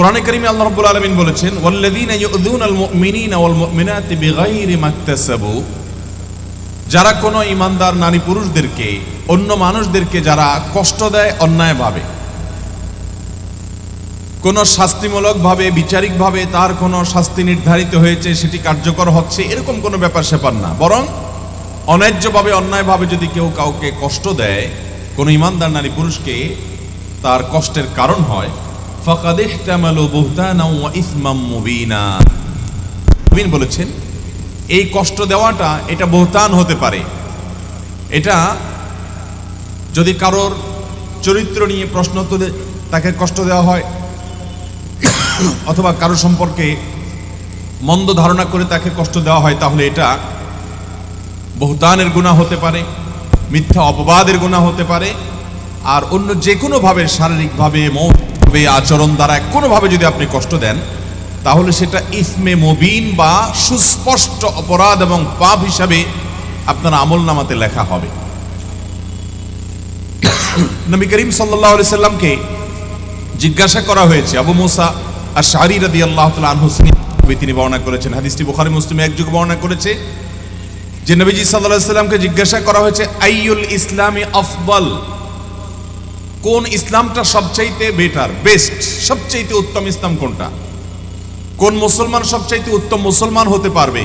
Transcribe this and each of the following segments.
কোরআনে কারিমে আল্লাহ রাব্বুল আলামিন বলেছেন, ওয়াল্লাযীনা ইউযুনাল মুমিনিনা ওয়াল মুমিনাতি বিগাইরি মাকতাসাবু। যারা কোনো ইমানদার নারী পুরুষদেরকে, অন্য মানুষদেরকে যারা কষ্ট দেয় অন্যায়ভাবে কোনো শাস্তিমূলকভাবে, বিচারিকভাবে তার কোনো শাস্তি নির্ধারিত হয়েছে, সেটি কার্যকর হচ্ছে, এরকম কোনো ব্যাপার সেপার না। বরং অন্যায্যভাবে, অন্যায়ভাবে যদি কেউ কাউকে কষ্ট দেয়, কোনো ইমানদার নারী পুরুষকে তার কষ্টের কারণ হয় ফাকাদ ইহতামালু বুহতানা ওয়া ইসমাম মুবিনা। মুবিন বলেছেন, এই কষ্ট দেওয়াটা এটা বহুতান হতে পারে। এটা যদি কারোর চরিত্র নিয়ে প্রশ্ন তুলে, তাকে কষ্ট দেওয়া হয়, অথবা কারও সম্পর্কে মন্দ ধারণা করে তাকে কষ্ট দেওয়া হয়, তাহলে এটা বহুতানের গুণা হতে পারে, মিথ্যা অপবাদের গুণা হতে পারে, আর অন্য যে কোনোভাবে শারীরিকভাবে মৌভাবে আচরণ দ্বারা কোনোভাবে যদি আপনি কষ্ট দেন, তাহলে সেটা ইসমে মবিন বা সুস্পষ্ট অপরাধ এবং পাপ হিসাবে আপনার আমল নামাতে লেখা হবে। নবী করিম সাল্লাহ সাল্লামকে জিজ্ঞাসা করা হয়েছে, আবু মুসা আর শাহরি রাদি আল্লাহ আনহুসনি তিনি বর্ণনা করেছেন। হাদিসটি বুখারি, মুসলিমে একযুগ বর্ণনা করেছে যে নবীজি সাল্লাহ সাল্লামকে জিজ্ঞাসা করা হয়েছে আইউল ইসলামী আফবল কোন ইসলামটা সবচাইতে বেটার বেস্ট সবচাইতে উত্তম ইসলাম কোনটা? কোন মুসলমান সবচাইতে উত্তম মুসলমান হতে পারবে?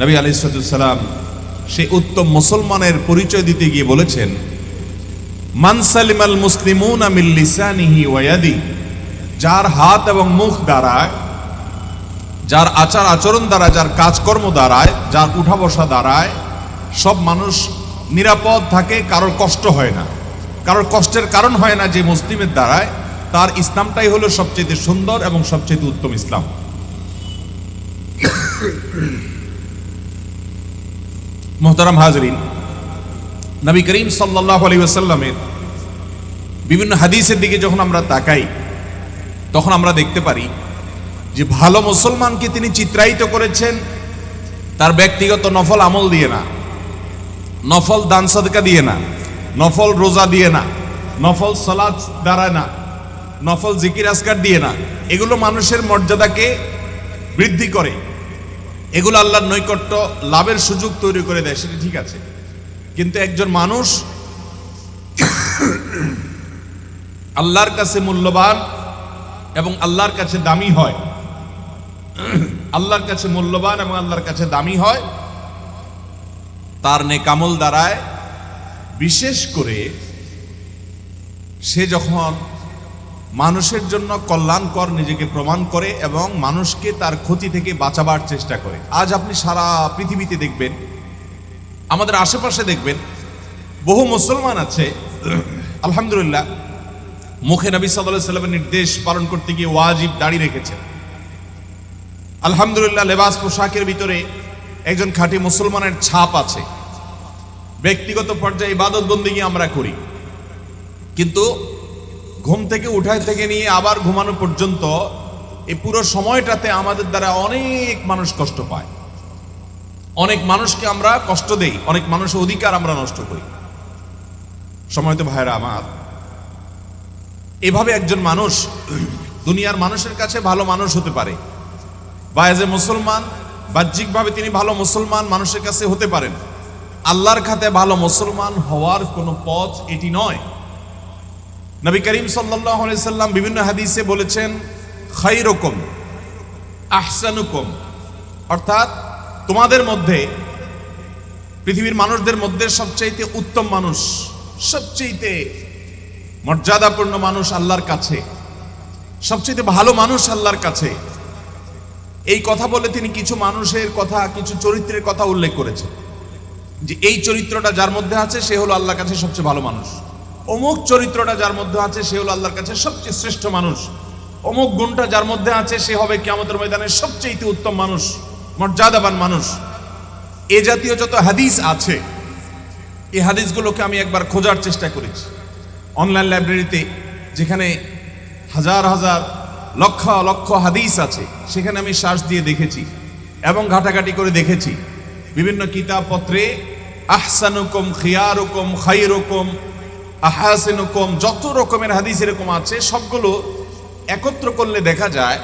নবী আলি সালাম সেই উত্তম মুসলমানের পরিচয় দিতে গিয়ে বলেছেন মানসালিমাল মুসলিমুন ওয়াদি যার হাত এবং মুখ দ্বারায়, যার আচার আচরণ দ্বারা যার কাজকর্ম দ্বারায়, যার উঠা বসা দ্বারায় সব মানুষ নিরাপদ থাকে, কারোর কষ্ট হয় না। কারোর কষ্টের কারণ হয় না যে মুসলিমের দ্বারায়, তার ইসলামটাই হলো সবচেয়ে সুন্দর এবং সবচেয়ে উত্তম ইসলাম। মোহতারাম হাজরিন, নবী করিম সাল্লাহ আলী ওয়াসাল্লামের বিভিন্ন হাদিসের দিকে যখন আমরা তাকাই, তখন আমরা দেখতে পারি যে ভালো মুসলমানকে তিনি চিত্রায়িত করেছেন, তার ব্যক্তিগত নফল আমল দিয়ে না, নফল দান সদকা দিয়ে না। নফল রোজা দিয়ে না, নফল সলাদ দ্বারা না, নফল জিকির আসকার দিয়ে না, এগুলো মানুষের মর্যাদাকে বৃদ্ধি করে। এগুলো আল্লাহর নৈকট্য লাভের সুযোগ তৈরি করে দেয়, সেটা ঠিক আছে। কিন্তু একজন মানুষ আল্লাহর কাছে মূল্যবান এবং আল্লাহর কাছে দামি হয়, আল্লাহর কাছে মূল্যবান এবং আল্লাহর কাছে দামি হয়, তার নেকামল দ্বারায় বিশেষ করে সে যখন মানুষের জন্য কল্যাণকর নিজেকে প্রমাণ করে এবং মানুষকে তার ক্ষতি থেকে বাঁচাবার চেষ্টা করে। আজ আপনি সারা পৃথিবীতে দেখবেন, আমাদের আশেপাশে দেখবেন, বহু মুসলমান আছে, আলহামদুলিল্লাহ, মুখে নবী সাল্লাহ সাল্লামের নির্দেশ পালন করতে গিয়ে ওয়াজিব দাঁড়িয়ে রেখেছেন। আলহামদুলিল্লাহ, লেবাস পোশাকের ভিতরে একজন খাঁটি মুসলমানের ছাপ আছে। ব্যক্তিগত পর্যায়ে ইবাদত বন্দিগি আমরা করি। কিন্তু ঘুম থেকে উঠায় থেকে নিয়ে আবার ঘুমানো পর্যন্ত এই পুরো সময়টাতে আমাদের দ্বারা অনেক মানুষ কষ্ট পায়। অনেক মানুষকে আমরা কষ্ট দেই, অনেক মানুষের অধিকার আমরা নষ্ট করি। সময় তো ভাইরা আমার। এভাবে একজন মানুষ দুনিয়ার মানুষের কাছে ভালো মানুষ হতে পারে। বা এজ এ মুসলমান, বাহ্যিকভাবে তিনি ভালো মুসলমান মানুষের কাছে হতে পারেন। আল্লাহর খাতে ভালো মুসলমান হওয়ার কোনো পথ এটি নয়। নবী করিম সাল্লাম বিভিন্ন হাদিসে বলেছেন খাই রকম আহসানুকম। অর্থাৎ তোমাদের মধ্যে, পৃথিবীর মানুষদের মধ্যে সবচাইতে উত্তম মানুষ, সবচাইতে মর্যাদাপূর্ণ মানুষ আল্লাহর কাছে সবচেয়ে ভালো মানুষ আল্লাহর কাছে। এই কথা বলে তিনি কিছু মানুষের কথা, কিছু চরিত্রের কথা উল্লেখ করেছেন। যে এই চরিত্রটা যার মধ্যে আছে, সে হলো আল্লাহর কাছে সবচেয়ে ভালো মানুষ। অমুক চরিত্রটা যার মধ্যে আছে, সে হলো আল্লাহর কাছে সবচেয়ে শ্রেষ্ঠ মানুষ। অমুক গুণটা যার মধ্যে আছে, সে হবে কেমতের ময়দানের সবচেয়ে উত্তম মানুষ, মর্যাদাবান মানুষ। এ জাতীয় যত হাদিস আছে, এই হাদিসগুলোকে আমি একবার খোঁজার চেষ্টা করেছি। অনলাইন লাইব্রেরিতে যেখানে হাজার হাজার, লক্ষ লক্ষ হাদিস আছে, সেখানে আমি শ্বাস দিয়ে দেখেছি এবং ঘাটাঘাটি করে দেখেছি। বিভিন্ন কিতাবপত্রে, আহসানুকম, খিয়ারুকম খাইরুকম আহাসিনুকম, যত রকমের হাদিস এরকম আছে, সবগুলো একত্র করলে দেখা যায়,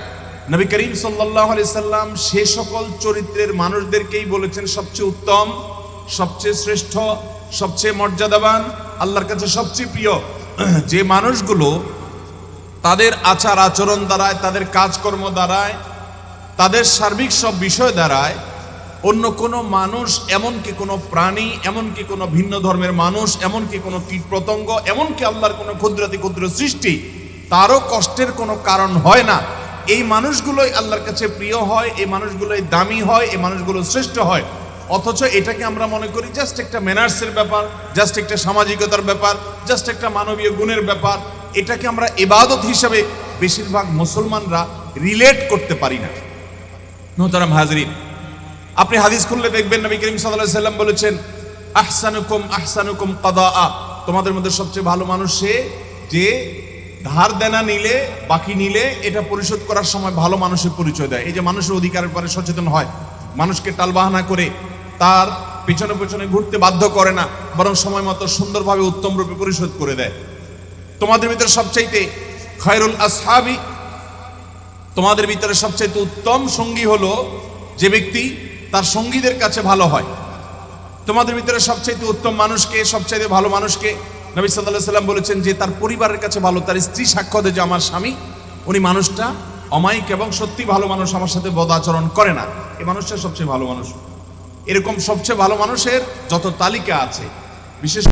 নবী করিম সাল্লাহ সাল্লাম সে সকল চরিত্রের মানুষদেরকেই বলেছেন সবচেয়ে উত্তম, সবচেয়ে শ্রেষ্ঠ, সবচেয়ে মর্যাদাবান, আল্লাহর কাছে সবচেয়ে প্রিয়। যে মানুষগুলো তাদের আচার আচরণ দ্বারায়, তাদের কাজকর্ম দ্বারায়, তাদের সার্বিক সব বিষয় দ্বারায় অন্য কোনো মানুষ, এমনকি কোনো প্রাণী, এমনকি কোনো ভিন্ন ধর্মের মানুষ, এমনকি কোনো কীট পতঙ্গ, এমনকি আল্লাহর কোনো ক্ষুদ্রাতি ক্ষুদ্র সৃষ্টি, তারও কষ্টের কোনো কারণ হয় না। এই মানুষগুলোই আল্লাহর কাছে প্রিয় হয়, এই মানুষগুলোই দামি হয়, এই মানুষগুলো শ্রেষ্ঠ হয়। অথচ এটাকে আমরা মনে করি জাস্ট একটা ম্যানার্সের ব্যাপার জাস্ট একটা সামাজিকতার ব্যাপার জাস্ট একটা মানবীয় গুণের ব্যাপার। এটাকে আমরা এবাদত হিসাবে বেশিরভাগ মুসলমানরা রিলেট করতে পারি না। মোহতারাম হাজরিন আপনি হাদিস খুললে দেখবেন নবী করিম সাল্লাল্লাহু সাল্লাম বলেছেন, আহসানুকুম আহসানুকুম কাদা তোমাদের মধ্যে সবচেয়ে ভালো মানুষ সে যে ধার দেনা নিলে, বাকি নিলে এটা পরিশোধ করার সময় ভালো মানুষের পরিচয় দেয়। এই যে মানুষের অধিকারের পরে সচেতন হয়, মানুষকে টালবাহানা করে তার পেছনে পেছনে ঘুরতে বাধ্য করে না, বরং সময় মতো সুন্দরভাবে উত্তম রূপে পরিশোধ করে দেয়। তোমাদের ভিতরে সবচাইতে খয়রুল আসহাবি, তোমাদের ভিতরে সবচাইতে উত্তম সঙ্গী হলো যে ব্যক্তি তার সঙ্গীদের কাছে ভালো হয়। তোমাদের ভিতরে সবচাইতে উত্তম মানুষকে, সবচাইতে ভালো মানুষকে নবী সাল্লাহ সাল্লাম বলেছেন যে, তার পরিবারের কাছে ভালো, তার স্ত্রী সাক্ষ্য দেয় যে, আমার স্বামী, উনি মানুষটা অমায়িক এবং সত্যি ভালো মানুষ, আমার সাথে বদ আচরণ করে না। এ মানুষটা সবচেয়ে ভালো মানুষ। এরকম সবচেয়ে ভালো মানুষের যত তালিকা আছে, বিশেষ